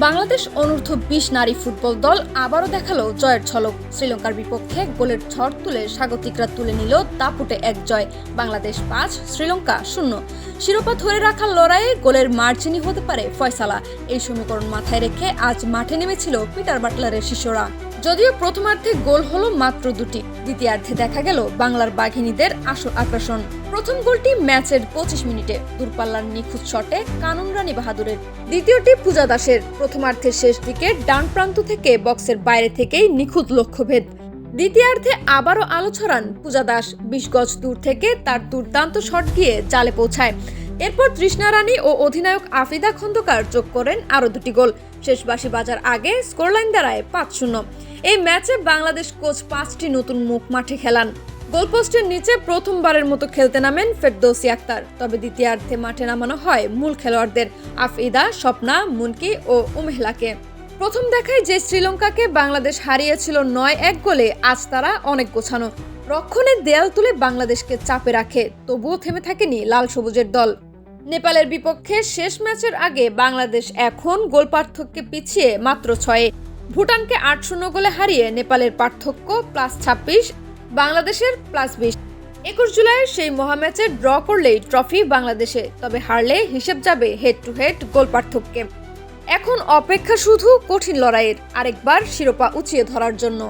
বাংলাদেশ অনূর্ধ্ব বিশ নারী ফুটবল দল আবারও দেখাল জয়ের ছলক শ্রীলঙ্কার বিপক্ষে গোলের ঝড় তুলে স্বাগতিকরা তুলে নিল দাপুটে এক জয়। বাংলাদেশ পাঁচ, শ্রীলঙ্কা শূন্য। শিরোপা ধরে রাখার লড়াইয়ে গোলের মার্জিনই হতে পারে ফয়সালা। এই সমীকরণ মাথায় রেখে আজ মাঠে নেমেছিল পিটার বাটলারের শিষ্যরা। যদিও প্রথমার্ধে গোল হলো মাত্র দুটি, দ্বিতীয়ার্ধে দেখা গেল বাংলার বাঘিনীদের আসল আকর্ষণ প্রথম গোলটি ম্যাচের পঁচিশ মিনিটে, দূরপাল্লার নিখুঁত শটে কানুন রানী বাহাদুরের। দ্বিতীয়টি পূজা দাসের, প্রথমার্ধের শেষ দিকে ডান প্রান্ত থেকে বক্সের বাইরে থেকেই নিখুঁত লক্ষ্যভেদ। দ্বিতীয়ার্ধে আবারও আলো ছড়ান পূজা দাস, বিশ গজ দূর থেকে তার দুর্দান্ত শট গিয়ে জালে পৌঁছায়। এরপর তৃষ্ণা রানী ও অধিনায়ক আফিদা খন্দকার যোগ করেন আরও দুটি গোল। শেষ বাজার আগে স্কোরলাইন দাঁড়ায় পাঁচ শূন্য। এই ম্যাচে বাংলাদেশ কোচ পাঁচটি নতুন মুখ মাঠে খেলান। গোলপোস্টের নিচে প্রথমবারের মতো খেলতে নামেন ফেরদৌসি আক্তার। তবে দ্বিতীয়ার্ধে মাঠে নামানো হয় মূল খেলোয়াড়দের আফিদা স্বপ্না, মুনকি ও উমেহলাকে। প্রথম দেখায় যে শ্রীলঙ্কাকে বাংলাদেশ হারিয়েছিল নয় এক গোলে, আজ তারা অনেক গোছানো। রক্ষণের দেয়াল তুলে বাংলাদেশকে চাপে রাখে, তবুও থেমে থাকেনি লাল সবুজের দল। নেপালের বিপক্ষে শেষ ম্যাচের আগে বাংলাদেশ এখন গোল পার্থক্যে পিছিয়ে মাত্র ছয়ে। ভুটানকে আট শূন্য গোলে হারিয়ে নেপালের পার্থক্য প্লাস ছাব্বিশ, বাংলাদেশের প্লাস বিশ। একুশ জুলাইয়ের সেই মহাম্যাচে ড্র করলেই ট্রফি বাংলাদেশে, তবে হারলে হিসেব যাবে হেড টু হেড গোল পার্থক্যে। এখন অপেক্ষা শুধু কঠিন লড়াইয়ের, আরেকবার শিরোপা উঁচিয়ে ধরার জন্য।